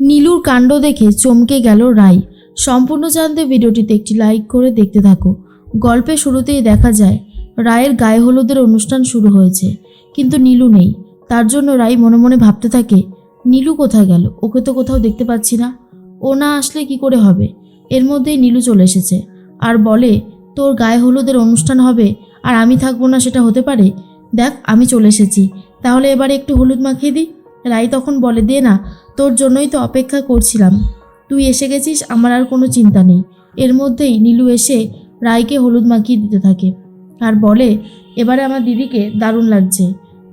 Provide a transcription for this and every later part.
নীলুর কাণ্ড দেখে চমকে গেল রাই। সম্পূর্ণ জানতে ভিডিওটিতে একটি লাইক করে দেখতে থাকো। গল্পের শুরুতেই দেখা যায়, রায়ের গায়ে হলুদের অনুষ্ঠান শুরু হয়েছে, কিন্তু নীলু নেই। তার জন্য রাই মনে মনে ভাবতে থাকে, নীলু কোথায় গেল? ওকে তো কোথাও দেখতে পাচ্ছি না। ও না আসলে কি করে হবে? এর মধ্যেই নীলু চলে এসেছে। আর বলে, তোর গায়ে হলুদের অনুষ্ঠান হবে আর আমি থাকব না সেটা হতে পারে? দেখ, আমি চলে এসেছি। তাহলে এবারে একটু হলুদ মাখিয়ে দিই? রাই তখন বলে, দে না তোর জন্যই তো অপেক্ষা করছিলাম। তুই এসে গেছিস, আমার আর কোনো চিন্তা নেই। এর মধ্যেই নীলু এসে রায়কে হলুদ মাখিয়ে দিতে থাকে আর বলে, এবারে আমার দিদিকে দারুণ লাগছে।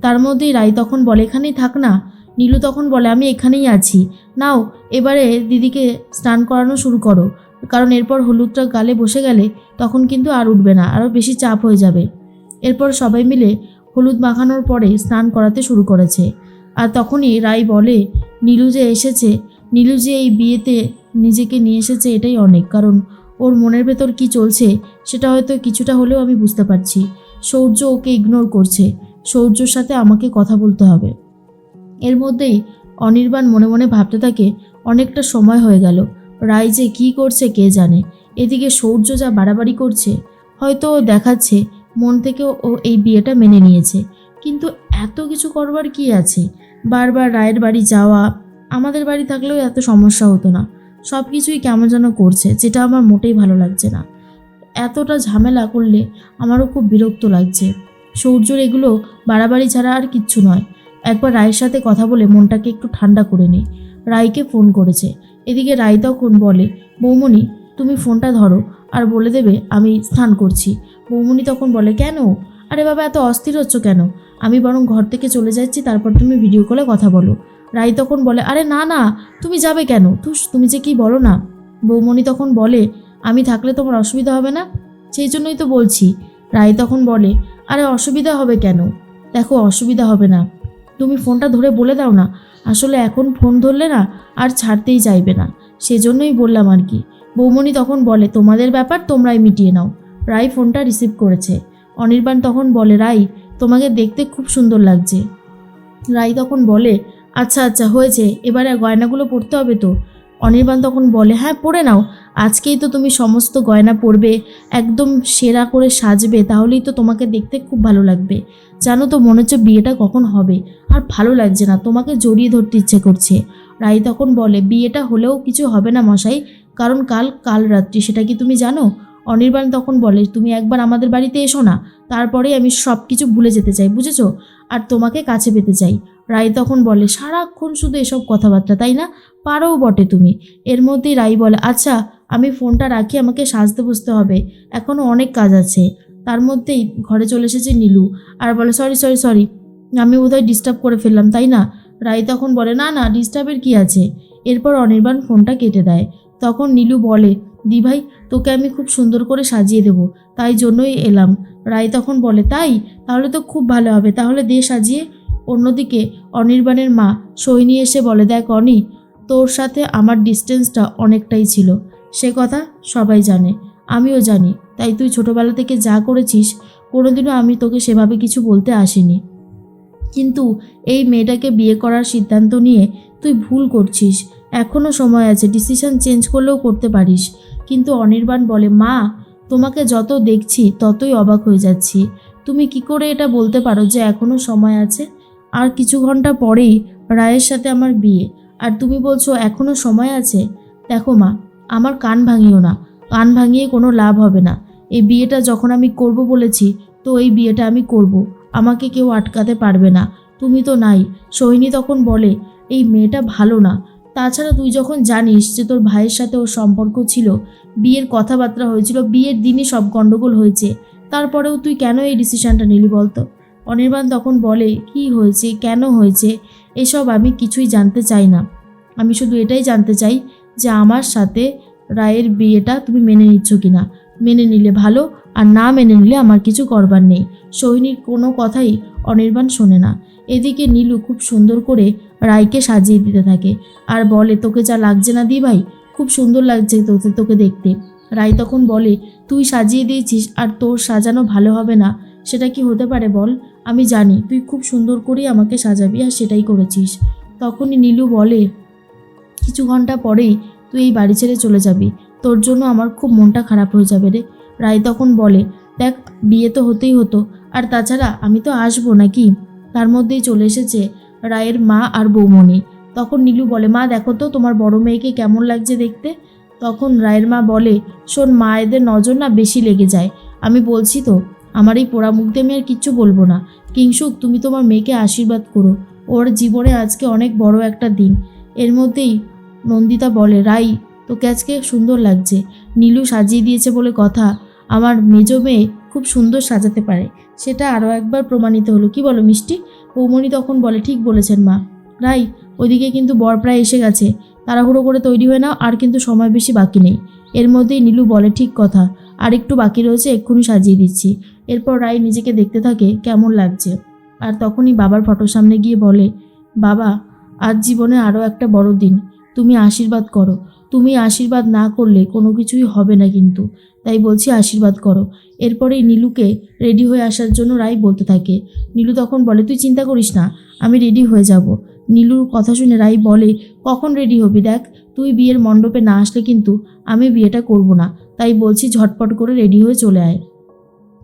তার মধ্যেই রাই তখন বলে, এখানেই থাক না। নীলু তখন বলে, আমি এখানেই আছি। নাও, এবারে দিদিকে স্নান করানো শুরু করো। কারণ এরপর হলুদটা গালে বসে গেলে তখন কিন্তু আর উঠবে না, আরও বেশি চাপ হয়ে যাবে। এরপর সবাই মিলে হলুদ মাখানোর পরে স্নান করাতে শুরু করেছে। আর তখনই রাই বলে, নীলু যে এসেছে, নীলু যে এই বিয়েতে নিজেকে নিয়ে এসেছে এটাই অনেক। কারণ ওর মনের ভেতর কি চলছে সেটা হয়তো কিছুটা হলেও আমি বুঝতে পারছি। সৌর্য ওকে ইগনোর করছে। সৌর্যর সাথে আমাকে কথা বলতে হবে। এর মধ্যেই অনির্বাণ মনে মনে ভাবতে থাকে, অনেকটা সময় হয়ে গেল। রায় যে কী করছে কে জানে? এদিকে সৌর্য যা বাড়াবাড়ি করছে, হয়তো ও দেখাচ্ছে মন থেকে ও এই বিয়েটা মেনে নিয়েছে। কিন্তু এত কিছু করবার কি আছে? বারবার রায়ের বাড়ি যাওয়া, আমাদের বাড়ি থাকলেও এত সমস্যা হতো না। সব কিছুই কেমন যেন করছে, যেটা আমার মোটেই ভালো লাগছে না। এতটা ঝামেলা করলে আমারও খুব বিরক্ত লাগছে। সৌর্যর এগুলো বাড়াবাড়ি ছাড়া আর কিচ্ছু নয়। একবার রায়ের সাথে কথা বলে মনটাকে একটু ঠান্ডা করে নে রায়কে ফোন করেছে। এদিকে রায় তখন বলে বৌমণি তুমি ফোনটা ধরো, আর বলে দেবে, আমি স্নান করছি। বৌমণি তখন বলে, কেন? আরে বাবা, এত অস্থির হচ্ছ কেন? আমি বরং ঘর থেকে চলে যাচ্ছি, তারপর তুমি ভিডিও কলে কথা বলো। রাই তখন বলে, আরে না না, তুমি যাবে কেন? তুস তুমি যে কি বলো না? বৌমণি তখন বলে, আমি থাকলে তোমার অসুবিধা হবে না? সেই জন্যই তো বলছি। রাই তখন বলে, আরে অসুবিধা হবে কেন? দেখো, অসুবিধা হবে না। তুমি ফোনটা ধরে বলে দাও না। আসলে এখন ফোন ধরলে না, আর ছাড়তেই চাইবে না। সেজন্যই বললাম আর কি। বৌমণি তখন বলে, তোমাদের ব্যাপার তোমরাই মিটিয়ে নাও। রাই ফোনটা রিসিভ করেছে। অনির্বাণ তখন বলে, রাই, তোমাকে দেখতে খুব সুন্দর লাগছে। রাই তখন বলে আচ্ছা আচ্ছা হয়েছে, এবারে গয়নাগুলো পরতে হবে তো। অনির্বাণ তখন বলে হ্যাঁ পরে নাও, আজকেই তো তুমি সমস্ত গয়না পরবে, একদম সেরা করে সাজবে, তাহলেই তো তোমাকে দেখতে খুব ভালো লাগবে। জানো তো, মনে হচ্ছে বিয়েটা কখন হবে, আর ভালো লাগছে না, তোমাকে জড়িয়ে ধরতে ইচ্ছে করছে। রাই তখন বলে, বিয়েটা হলেও কিছু হবে না মশাই, কারণ কাল কাল রাত্রি, সেটা কি তুমি জানো? অনির্বাণ তখন বলে, তুমি একবার আমাদের বাড়িতে এসো না তারপরে আমি সব কিছু ভুলে যেতে চাই, বুঝেছ? আর তোমাকে কাছে পেতে চাই। রাই তখন বলে, সারাক্ষণ শুধু এসব কথাবার্তা, তাই না? পারোও বটে তুমি। এর মধ্যেই রাই বলে আচ্ছা আমি ফোনটা রাখি, আমাকে সাজতে বসতে হবে এখনও অনেক কাজ আছে। তার মধ্যেই ঘরে চলে এসেছে নীলু আর বলে, সরি সরি সরি, আমি বোধহয় ডিস্টার্ব করে ফেললাম, তাই না? রাই তখন বলে, না না ডিস্টার্বের কি আছে? এরপর অনির্বাণ ফোনটা কেটে দেয়। তখন নীলু বলে দি ভাই, তোকে আমি খুব সুন্দর করে সাজিয়ে দেবো। তাই জন্যই এলাম। রাই তখন বলে, তাই? তাহলে তো খুব ভালো হবে। তাহলে দে সাজিয়ে। অন্যদিকে অনির্বাণের মা সৈনী এসে বলে, দেখ অনি, তোর সাথে আমার ডিস্টেন্সটা অনেকটাই ছিল। সে কথা সবাই জানে। আমিও জানি। তাই তুই ছোটোবেলা থেকে যা করেছিস, কোনোদিনও আমি তোকে সেভাবে কিছু বলতে আসিনি। কিন্তু এই মেয়েটাকে বিয়ে করার সিদ্ধান্ত নিয়ে তুই ভুল করছিস। এখনও সময় আছে। ডিসিশন চেঞ্জ করলেও করতে পারিস। কিন্তু অনির্বাণ বলে, মা, তোমাকে যত দেখছি, ততই অবাক হয়ে যাচ্ছি। তুমি কি করে এটা বলতে পারো যে এখনও সময় আছে? আর কিছু ঘণ্টা পরেই রায়ের সাথে আমার বিয়ে। আর তুমি বলছো এখনও সময় আছে? দেখো মা, আমার কান ভাঙিও না। কান ভাঙিয়ে কোনো লাভ হবে না। এই বিয়েটা যখন আমি করব বলেছি, তো এই বিয়েটা আমি করব। আমাকে কেউ আটকাতে পারবে না। তুমি তো নাই। সোহিনী তখন বলে, এই মেয়েটা ভালো না। তাছাড়া তুই যখন জানিস যে তোর ভাইয়ের সাথে ওর সম্পর্ক ছিল, বিয়ের কথাবার্তা হয়েছিল, বিয়ের দিনই সব গণ্ডগোল হয়েছে, তারপরেও তুই কেন এই ডিসিশানটা নিলি বলতো? অনির্বাণ তখন বলে, কি হয়েছে? কেন হয়েছে? এসব আমি কিছুই জানতে চাই না। আমি শুধু এটাই জানতে চাই যে আমার সাথে রায়ের বিয়েটা তুমি মেনে নিচ্ছ কি না মেনে নিলে ভালো, আর না মেনে নিলে আমার কিছু করবার নেই। সৈনির কোনো কথাই অনির্বাণ শোনে না। এদিকে নীলু খুব সুন্দর করে রায়কে সাজিয়ে দিতে থাকে। আর বলে, তোকে যা লাগছে না দি ভাই খুব সুন্দর লাগছে তোকে তোকে দেখতে। রাই তখন বলে, তুই সাজিয়ে দিয়েছিস আর তোর সাজানো ভালো হবে না। সেটা কি হতে পারে বল? আমি জানি, তুই খুব সুন্দর করেই আমাকে সাজাবি আর সেটাই করেছিস। তখনই নীলু বলে, কিছু ঘণ্টা পরেই তুই এই বাড়ি ছেড়ে চলে যাবি। তোর জন্য আমার খুব মনটা খারাপ হয়ে যাবে রে। রায় তখন বলে, দেখ, বিয়ে তো হতেই হতো। আর তাছাড়া আমি তো আসব নাকি? তার মধ্যেই চলে এসেছে রায়ের মা আর বৌমণি। তখন নীলু বলে, মা, দেখো তো তোমার বড় মেয়েকে কেমন লাগছে দেখতে। তখন রায়ের মা বলে, শোন মায়েদের নজর না বেশি লেগে যায়। আমি বলছি তো, আমার এই পোড়া মুখ দিয়ে আমি আর কিচ্ছু বলব না। কিংসুক তুমি তোমার মেয়েকে আশীর্বাদ করো। ওর জীবনে আজকে অনেক বড় একটা দিন। এর মধ্যেই নন্দিতা বলে, রাই, তোকে আজকে সুন্দর লাগছে। নীলু সাজিয়ে দিয়েছে বলে কথা। আমার মেজ মেয়ে খুব সুন্দর সাজাতে পারে। সেটা আরও একবার প্রমাণিত হলো। কি বলো মিষ্টি? বৌমণি তখন বলে, ঠিক বলেছেন মা। রাই, ওইদিকে কিন্তু বর প্রায় এসে গেছে। তাড়াহুড়ো করে তৈরি হয়ে নাও, আর কিন্তু সময় বেশি বাকি নেই। এর মধ্যেই নীলু বলে, ঠিক কথা। আর একটু বাকি রয়েছে, এক্ষুনি সাজিয়ে দিচ্ছি। এরপর রাই নিজেকে দেখতে থাকে, কেমন লাগছে। আর তখনই বাবার ফটোর সামনে গিয়ে বলে, বাবা, আজ জীবনে আরও একটা বড় দিন তুমি আশীর্বাদ করো। তুমি আশীর্বাদ না করলে কোনো কিছুই হবে না কিন্তু। তাই বলছি, আশীর্বাদ করো। এরপরেই নীলুকে রেডি হয়ে আসার জন্য রাই বলতে থাকে। নীলু তখন বলে, তুই চিন্তা করিস না, আমি রেডি হয়ে যাব। নীলুর কথা শুনে রাই বলে, কখন রেডি হবি দেখ, তুই বিয়ের মণ্ডপে না আসলে কিন্তু আমি বিয়েটা করব না। তাই বলছি, ঝটপট করে রেডি হয়ে চলে আয়।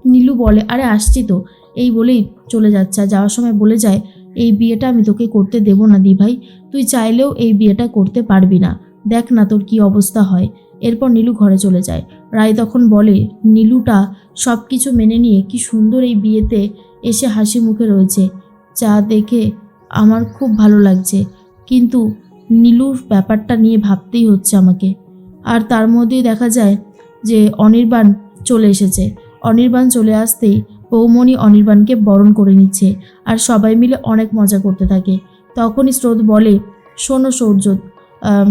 নীলু বলে, আরে আসছি তো। এই বলেই চলে যাচ্ছে। যাওয়ার সময় বলে যায়, এই বিয়েটা আমি তোকে করতে দেব না দি ভাই তুই চাইলেও এই বিয়েটা করতে পারবি না। দেখ না তোর কি অবস্থা হয়। এরপর নীলু ঘরে চলে যায়। রায় তখন বলে, নীলুটা সব কিছু মেনে নিয়ে কি সুন্দর এই বিয়েতে এসে হাসি মুখে রয়েছে। যা দেখে আমার খুব ভালো লাগছে। কিন্তু নীলুর ব্যাপারটা নিয়ে ভাবতেই হচ্ছে আমাকে। আর তার মধ্যেই দেখা যায় যে অনির্বাণ চলে এসেছে। অনির্বাণ চলে আসতেই বৌমণি অনির্বাণকে বরণ করে নিচ্ছে আর সবাই মিলে অনেক মজা করতে থাকে। তখনই স্রোত বলে, শোনো সৌর্য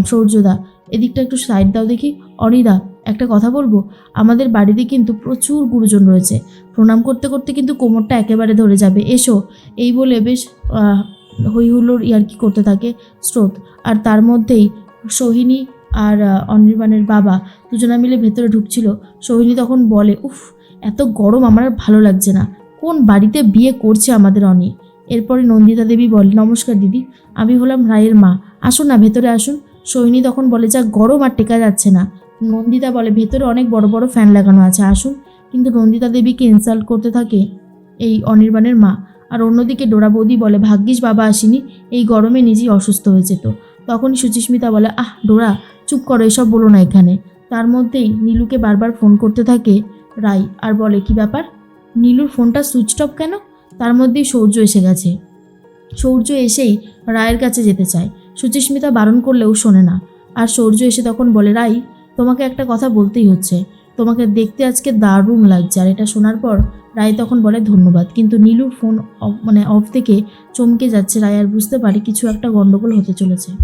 সৌর্যদা এদিকটা একটু সাইড দাও দেখি। অনিদা একটা কথা বলব? আমাদের বাড়িতে কিন্তু প্রচুর গুরুজন রয়েছে। প্রণাম করতে করতে কিন্তু কোমরটা একেবারে ধরে যাবে। এসো। এই বলে বেশ আহ, হই হুল্লোড় ইয়ার্কি করতে থাকে? স্রোত। আর তার মধ্যেই সোহিনী আর অনির্বাণের বাবা দুজনা মিলে ভেতরে ঢুকছিল। সোহিনী তখন বলে উফ এত গরম আমার ভালো লাগছে না। কোন বাড়িতে বিয়ে করছে আমাদের অনি? এরপরে নন্দিতা দেবী বলে নমস্কার দিদি আমি হলাম রায়ের মা। আসুন না, ভেতরে আসুন। সোহিনী তখন বলে যা গরম আর টেকা যাচ্ছে না। নন্দিতা বলে, ভেতরে অনেক বড় বড় ফ্যান লাগানো আছে, আসুন। কিন্তু নন্দিতা দেবীকে ইনসাল্ট করতে থাকে এই অনির্বাণের মা। আর অন্যদিকে ডোরা বৌদি বলে, ভাগ্যিস বাবা আসেনি, এই গরমে নিজেই অসুস্থ হয়ে যেত। তখনই সুচিস্মিতা বলে, আহ, ডোরা, চুপ করো, এসব বলো না এখানে। তার মধ্যেই নীলুকে বারবার ফোন করতে থাকে রাই আর বলে, কি ব্যাপার? নীলুর ফোনটা সুইচ অফ কেন? তার মধ্যেই সৌর্য এসে গেছে। সৌর্য এসেই রায়ের কাছে যেতে চায়। সুচিস্মিতা বারণ করলেও শোনে না। আর সৌর্য এসে তখন বলে, রাই, তোমাকে একটা কথা বলতেই হচ্ছে। তোমাকে দেখতে আজকে দারুণ লাগছে। আর এটা শোনার পর রায় তখন বলে, ধন্যবাদ। কিন্তু নীলুর ফোন মানে অফ থেকে চমকে যাচ্ছে রায় আর বুঝতে পারে কিছু একটা গণ্ডগোল হতে চলেছে।